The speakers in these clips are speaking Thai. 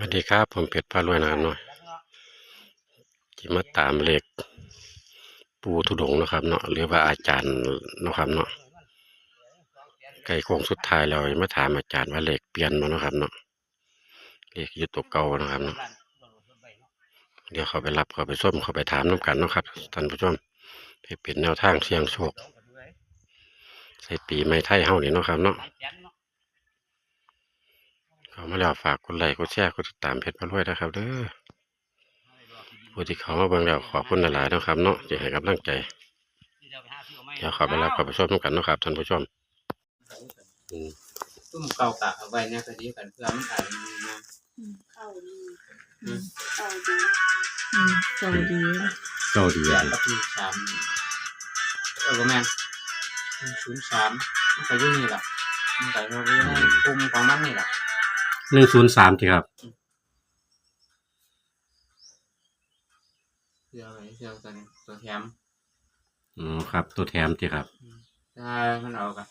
สวัสดีครับ ผมเพชรพารวยนะครับเนาะจิมาตามเลขปูทุดงนะครับ เนาะหรือว่าอาจารย์นะครับเนาะใกล้โค้งสุดท้ายแล้วมาถามอาจารย์ว่าเลขเปลี่ยนมาเนาะครับ เนาะเลขยู่ตัวเก่านะครับเนาะเดี๋ยวเขาไปรับเขาไปส้มเขาไปถามน้ำกันนะครับท่านผู้ชมให้เป็นแนวทางเสี่ยงโชคใส่ปีไม่ไทยเฮานี่เนาะครับ เนาะ เขามาแล้วฝากกดไลค์กดแชร์กดติดตามเพจพารวยนะครับเด้อผู้ที่เขามาเบิ่งแล้วขอบคุณหลายๆนะครับเนาะจะให้กำลังใจเดี๋ยวขอไปรับขอไปชมกันนะครับท่านผู้ชมตุ้มเก่ากะเอาไว้เนี่ยก็ดีกันเพื่อมันอ่านนะเข้าดีเข้าดีเจ้าดีเจ้าดีอะนละปีสามเออประมาณศูนย์สามมันก็ยู่นี่แหละมันก็อยู่ในกลุ่มของมันนี่แหละ หนึ่งศูนย์สามจีครับเพื่อไว้เพื่อตัวนี้ตัวแถมอ๋อครับ ตัวแถมจีครับ ถ้ามันเอากะ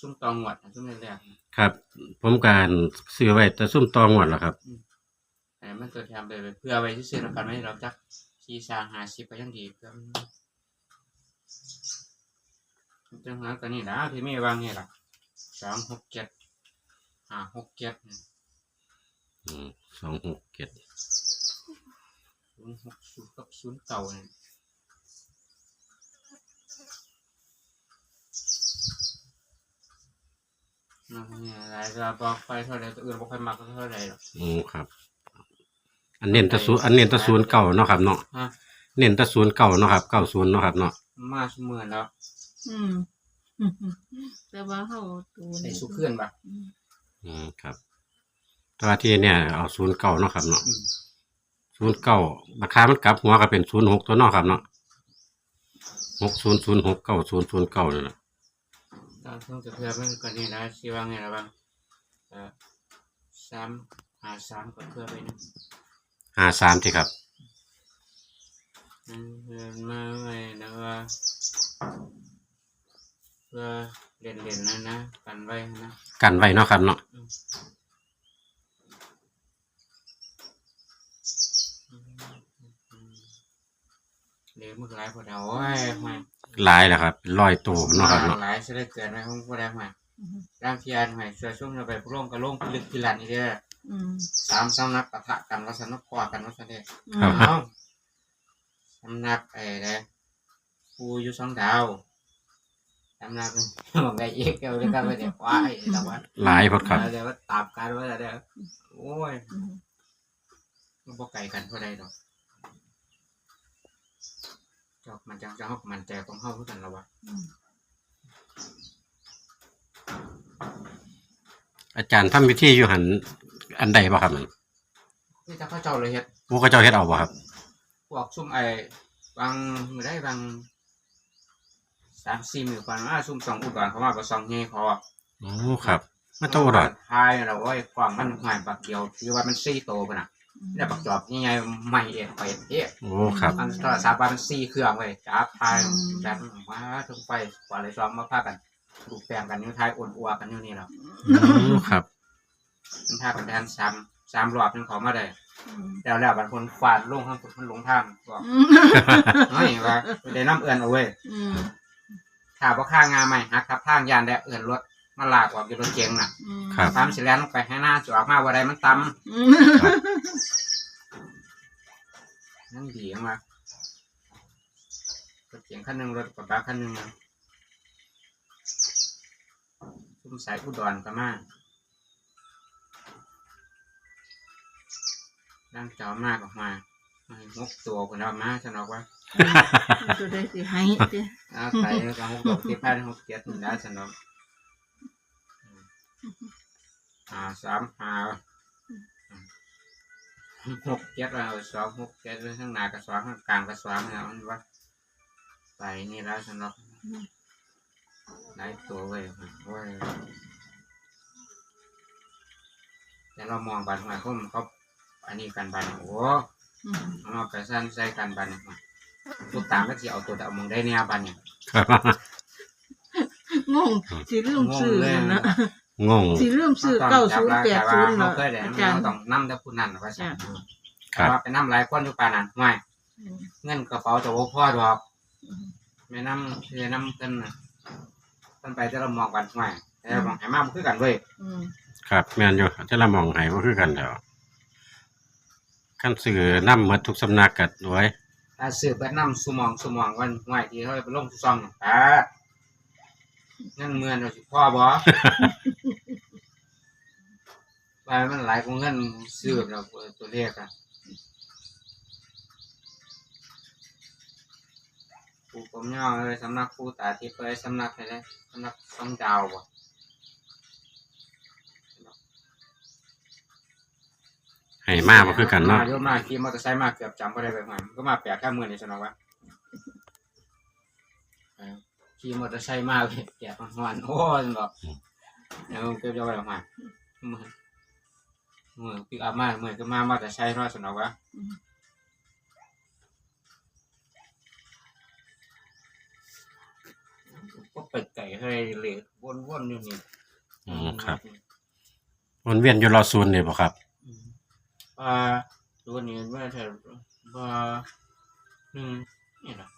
ซุ่มตองหวดซุ่มแรกครับ ผมการซื้อไว้แต่ซุ่มตองหมดแล้วครับๆแต่มันตัวแถมไปเพื่อไว้ที่ซื้อแล้วกันไม่ให้เราจักชีซาหาชิปก็ยังดีเพื่อมันจังหวะกันนี่นะที่ไม่วางนี่แหละสองหกเจ็ดห้าหกเจ็ดอืม สองหกเจ็ดศูนย์หกศูนย์กับศูนย์เก่าเนี่ยนั่นเนี่ยอะไรก็บอกไปเท่าไรตัวอื่นบอกไปมากก็เท่าไรหรอกอืมครับ อันเน้นแตะศูนย์อันเน้นแตะศูนย์เก่าเนาะครับเนาะฮะเน้นแตะศูนย์เก่าเนาะครับเก้าศูนย์เนาะครับเนาะมาสมือแล้วอืม แต่ว่าเขาตัวใส่นี้สุเคลื่อนปะอืมอืมครับแตัวาที่เนี่ยเอาศูนย์เก่าเนาะครับเนาะอืมศูนย์เก้าราคามันกลับหัวก็เป็นศูนย์หกตัวเนอกครับเนาะหกศูนย์ศูนย์หกเก้าศูนย์ศูนย์เก้านี่แหละตอนช่วงจะเพื่อมันก็นี่นะชีว่าไงละบ้างเออสามหาสามก็เพื่อไปนะห้าสามที่ครับอืมเดินมาไว้นะว่าเพื่อเล่นเล่นๆนะนะกันไว้นะกันไว้เนาะครับเนาะ เดี๋ยวมึงหลายพอเดาโอ้ยมาหลายแหละครับร้อยตัวเนาะครับเนาะหลายเสียเหลือเกินนะของพวกแดงมาอืมร่างเทียนใหม่เสือช่วงเราไปพร่มกระโล่งพิลึกพิลันนี่เด้ออืมสามสำนักปะทะกันวัสนกคอกันวัสนเดชอืมเอาสำนักไอ้เด้ปูอยู่สองดาวสำนักบอกไงเอกเกี่ยวกับกันไปเดี๋ยวว้ายแต่ว่าหลายพอดครับเดี๋ยวว่าตามกันว่าเด้อโอ้ยอืมมันบ่ไกลกันเท่าใดดอก จอกมันจังจะฮากับมันใจของเฮาคือกันแล้ววะอาจารย์ทำพิธีอยู่หันอันใดบ่ครับมันนี่ถ้าเขาเจ้าเลยเฮ็ดพวกเขาเจ้าเฮ็ดเอาบ่ครับพวกซุ่มไอ้บางมือได้บางสามสี่มือก่อนว่าซุ่มสองอุดรเขามาก็สองเฮเขาอโอ้ครับมาโตดอดทายเราไอ้กล่องมันหายบักเดียวคือว่ามันสี่โตปะน่ะ แล้วบักจอบยังไงใหม่เอ็ดไปเอ๊ะโอ้ครับ มันโทรศัพท์ว่ามันสี่เครื่องเว้ยจับทายแบบว่าถึงไปกว่าเลยซ้อมมาพากันปลูกแปลงกันอยู่ทายอ่อนอัวกันอยู่นี่แหล้วโอ้ครับ มันพากันแทนสามสามรอบจนเขามาได้อืมแล้วแล้วบางคนฟาดลงข้างมันลงทางบอกอืมน้อยว่าได้น้ำเอื่อนเอาเว้ยอืมถ้าว่าข้างงาใหม่ฮักทับทางยานได้เอื่อนรถ มาลากออกอยู่รถเก๋งน่ะอืมครับ ตามสิแล้วลงไปให้หน้าจะออกมาว่าใดมันตอืมำนั่นดีมากรถเก๋งคันหนึ่งรถกระบะคันหนึ่งนะทุ่มสายอุดรก็มาร่างเจ้ามากออกมาให้งกตัวคนเอามาฉันบอกว่าจะได้สิให้สิเอาใส่แล้วก็หกดอกที่พันหกเจ็ดนี่ได้ฉันบอก หาสามหาหกเจ็ดเราสองหกเจ็ดข้างหน้ากับสองข้างกลางกับสองเนี่ยมันว่าไปนี่แล้วฉันบอกได้ตัวเว้ยโอ้ยแต่เรามองบันหมายเขาเขาอันนี้กันบันโอ้อืมเอามาไปสั้นใส่กันบันเนี่ยทุกตามก็จะเอาตัวเดเอามึงได้เนี่ยบันเนี่ยครับงงสิลืมซื้อนั่นนะ งงสิเริ่มซื้อเก้าศูนย์แปดศูนย์เหรเราอเคยได้อาเราจารย์ ต้องนํแต่ผู้นั้นว่าซั่นครับ ว่าไปนํหลายคนอยู่ปานนั้นไม่อืมเงินกระเป๋าจะบ่พอดอกแม่นำคือนํเพิ่นน่ะเพิ่นไปแต่ละหมองกันไม่แต่ละหมองให้มาบ่คือกันเว้ยอืมครับแม่นอยู่จะละมองให้บ่คือกันแล้วขั้นสื่อนำหมดทุกสำนักกัดไว้ถ้าซื้อไปนํสุหมองสุหมองวันไม่ที่เขาไปลงซุซ่องน่ะอ่าเงินเมือนเราสิพอบ่ ไปมันหลายกว่าเงินซื้อแล้วตัวเลขอะปูผมย่อเลยสำนักปูตาทิพย์เลยสำนักอะไรสำนักสองดาวบ่ให้มาบ่คือกันเนาะมเยอะมากขี่มอเตอร์ไซค์มาเกือบจำไม่ได้ไปหอยมันก็มาแปลกแค่มือนี่สนองวะเออขี่มอเตอร์ไซค์มาแปลกหอนโอ้ยมันบอกเดี๋ยวเก็บจะไปหอยมือ มือปิกอัพมามือก็มามอเตอร์ไซค์รอดสนองวะอืมก็ไปไก่ให้เลยวนๆอยู่นี่อืมครับ วนเวียนอยู่รอศูนย์นี่บ่ครับอืมว่าตัวนี้ว่าแต่ว่าหนึ่งนี่นะ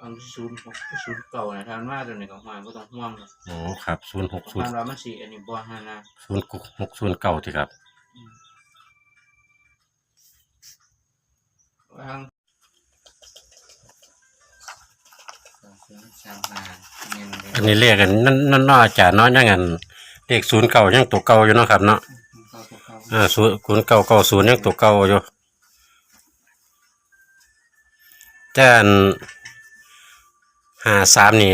อันศูนย์หกศูนย์เก่านะทานว่าตัวนี้ก็หอยก็ต้องห่วงนะโอ้ครับศูนย์หกศูนทาย์นว่ามันสี่อันนี้บ่ฮานะศูนย์หกศูนย์เก้าที่ครับอืม วางสามห้าเงินเลยอันนี้เลขกันนั่นนั่นเนาะอาจารย์เนาะยังงั้นเลขศูนย์เก้ายังตัวเก่าอยู่เนาะครับเนาะเก้าตัวเก้าอ่าศูนย์ศูนย์เก้าเก้าศูนย์ยังตัวเก่าอยู่แต่อันห้าสามนี่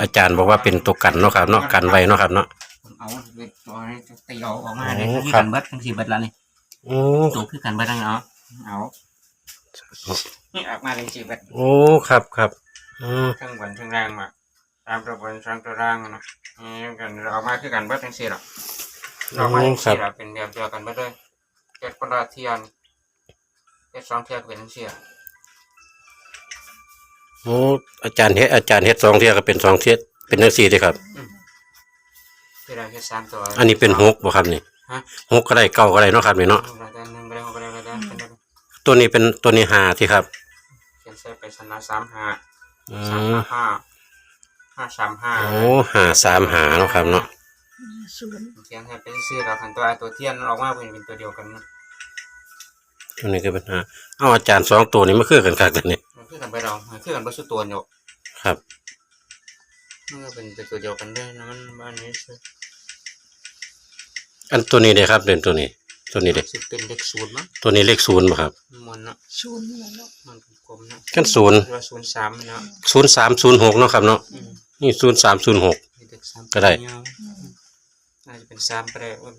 อาจารย์บอกว่าเป็นตัวกันเนาะครับเนาะกันไว้เนาะครับเนาะ ผมเอาเล็กตัวนี้ตีเอาออกมาเลยโอ้ที่ครักับนเบิดทั้งสี่เบิดแล้วนี่โอ้ตัวคือกันเบิดทั้งเอาเอานี่ออกมาเป็นสี่เบิดโอ้ครับครับอืมทั้งบนทั้งล่างมาตามตัวบนทั้งตัวล่างนะนี่กันเราออกมาคือกันเบิดทั้งสี่หรอกเราออกมาทั้งสี่หรอกเป็นเดียวเดียวกันเบิดเลยเจ็ดคนละเทียนเจ็ดสองเทียนเป็นทั้งสี่หรอกโอ้อาจารย์เฮ็ดอาจารย์เฮ็ดสองเที่ยก็เป็นสองเที่ยเป็นจังซี่เด้ครับ ที่เราแค่สามตัวอันนี้เป็นหกบ่ครับนี่ฮะหกก็ได้เก้าก็ได้เนาะครับนี่เนาะเราได้หนึ่งก็ได้หกก็ได้ก็ได้เป็นได้ตัวนี้เป็นตัวนี้ห้าที่ครับเขียนใส่ไปชนะสามห้าอืสามมห้าห้าห้าสามห้าโอ้ห้าสามหาเนาะครับเนาะศูนย์เขียนให้เป็นชื่อเราคันตัวตัวเทียนออกมาเป็นเป็นตัวเดียวกันนะตัวนี้ก็เป็นห้าเอาอาจารย์สองตัวนี้มาคือกันคักแต่นี่มันคือกันไปเรามันคือกันไปสุดตัวอยู่ครับ มันก็เป็นตัวเดียวกันได้นะมันบ้านนี้คืออันตัวนี้เด้ครับเด่นตัวนี้ ตัวนี้เด้สิเป็นเลขศูนย์มั้งตัวนี้เลขศูนย์บ่ครับมันเนาะศูนย์นี่แหละเนาะมันกลมๆเนาะกันศูนย์ว่าศูนย์สามเนาะศูนย์สามศูนย์หกเนาะครับเนาะอืมนี่ศูนย์สามศูนย์หกมีเลขสามก็ได้ยาวอาจจะเป็นสามก็ได้ว่า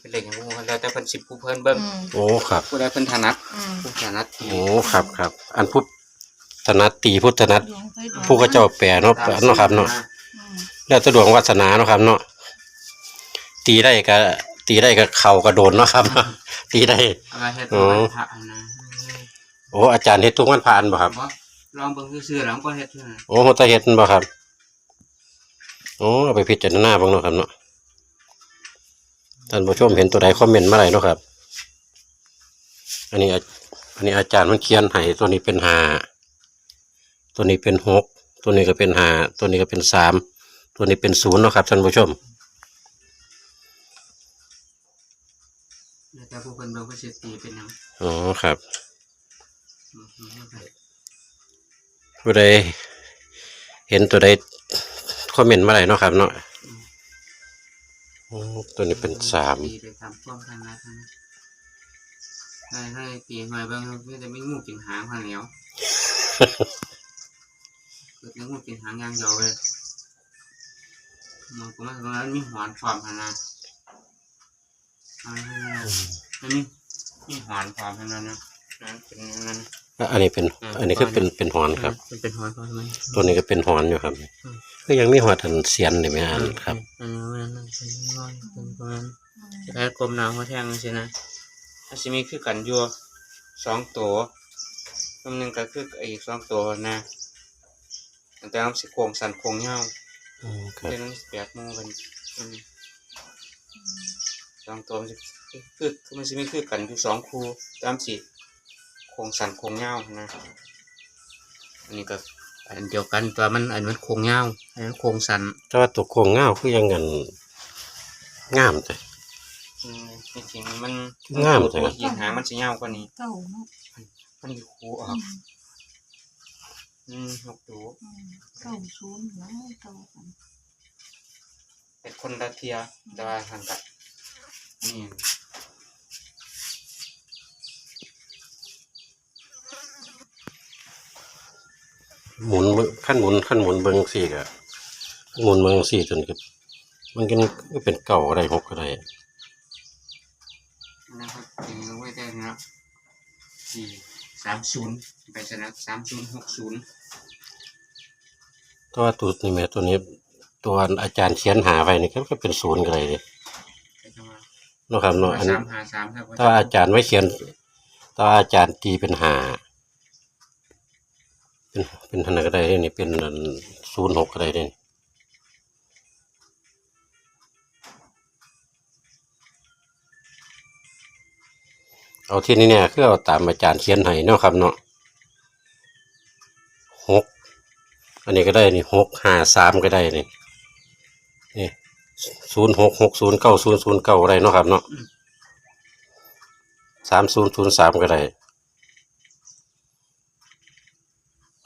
เป็นเลขอย่างงูแล้วแต่เพิ่นสิบผู้เพิ่นเบิ่งอืมโอ้ครับผู้ใดเพิ่นถนัดอืมผู้ถนัดโอ้ครับครับอันพุ ทธนัตตีพุทธนัตดวงไฟดวงผู้ก็เจ้าแปรเนาะเนาะครับเนาะอืมแล้วแตะดวงวาสนาเนาะครับ เนาะตีได้ก็ตีได้ก็เข่าก็โดนเนาะครับ ตีได้เอามาเฮ็ดเป็นพระนะโอ้อาจารย์เฮ็ดทุกวันผ่านบ่ครับบ่ลองเบิ่งซื่อๆแล้วก็เฮ็ดเท่านั้นโอ้โหตาเฮ็ดบ่ครับโอ้เอาไปพิจารณาเบ้างเนาะครับเนาะท่านผู้ชมเห็นตัวใดคอมเมนต์มาได้เนาะครับ อันนี้อาอันนี้อาจารย์มันเขียนให้ตัวนี้เป็นห้า ตัวนี้เป็นหกตัวนี้ก็เป็นห้าตัวนี้ก็เป็นสามตัวนี้เป็นศูนย์เนาะครับท่านผู้ชมแล้วแต่ผู้เพิ่นเบิ่งเพิ่นสิตีเป็นหยังอ๋อครับอืมอืมอืมผู้ใดเห็นตัวใดคอมเมนต์มาได้เนาะครับเนาะโอ้ตัวนี้เป็นสามตีไปตามความถนัดนะให้ให้ตีหน่อยเบิ่งเพื่อจะไม่งูกินหางพันเหนียวเกิดแล้วงูกินหางอย่างเดียวเลยมันก็มันก็มันมีหอนความพันนะเอาให้มันมีมีหอนความพันนั้นนะนั่นเป็นนั่นอันนี้เป็น อันนี้ก็เป็นเป็นหอนครับมันเป็นหอนความมันตัวนี้ก็เป็นหอนอยู่ครับอืมก็ยังมีหอดอันเสียนเลยไหมอันครับอันนั้นมันเป็นหอนเป็นประมาณจะได้กลมหนาวหัวแทงสินะอาซิมีคือกันอยู่สองตัวตัวหนึ่งก็คืออีกสองตัวนะ แต่ต้องสิโครงสันโครงเงาอืมครับเรื่องนั้นแปลกหมูกันอืมสองตัวมันจะคือคือมันจะมีคือกันอยู่สองคู่ตามสิโครงสันโครงเงาวนะอันนี้ก็อันเดียวกันแตัวมันอันมันโครงเงาวอันนั้นโครงสันแต่ว่าตัวโครงเงาคือยังเงินงามแต่อืมจริงๆมันงามตัจัวงที่หางมันจะเงาวกว่านี้ เก้าเนาะมันอยู่คูออือกม อืมนกดูอืมเก้าศูนย์แล้วเก้ากันเป็นคนละเทียแต่ว่าทางกับนี่หมุนเบิ่งขั้นหมุนขั้นหมุนเบิ่งสี่ก็หมุนเบิ่งสี่จนก็มันก็เป็นเก่าอะไรหกอะไรนะครับถึงไว้ได้นะสี่สามศูนย์ไปชนะสามศูนย์หกศูนย์ ตัวตัวนี่แม่ตัวนี้ตัวอาจารย์เขียนหาไว้นี่ก็เป็นศูนย์ก็เลยนี่ไปจังหวะเนาะครับเนาะอันสามหาสามครับถ้าอาจารย์ไว้เขียนถ้าอาจารย์ตีเป็นหาเป็นเป็นทันก็ได้นี่เป็นศูนย์หกก็ได้นี่เอาที่นี่เนี่ยคือเอาตามอาจารย์เขียนให้เนาะครับเนาะหก อันนี้ก็ได้นี่หกห้าสามก็ได้นี่นี่ศูนย์หกหกศูนย์เก้าศูนย์ศูนย์เก้าอะไรเนาะครับเนาะสามศูนย์ศูนย์สามก็ได้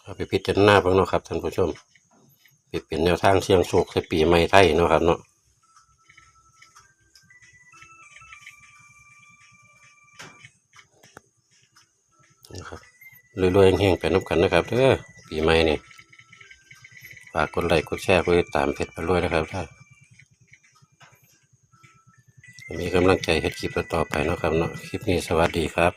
เอาไปพิจารณาเบ้างเนาะครับท่านผู้ชมเปลี่ยนแนวทางเชียงโชคใส่ปีใหม่ไทยเนาะครับเนาะนะครับรวยๆเฮงๆไปนับกันนะครับเด้อปีใหม่นี่ ฝากกดไลค์กดแชร์กดติดตามเพจไปรวยนะครับท่านมีกำลังใจเฮ็ดคลิปต่อไปนะครับเนาะคลิปนี้สวัสดีครับ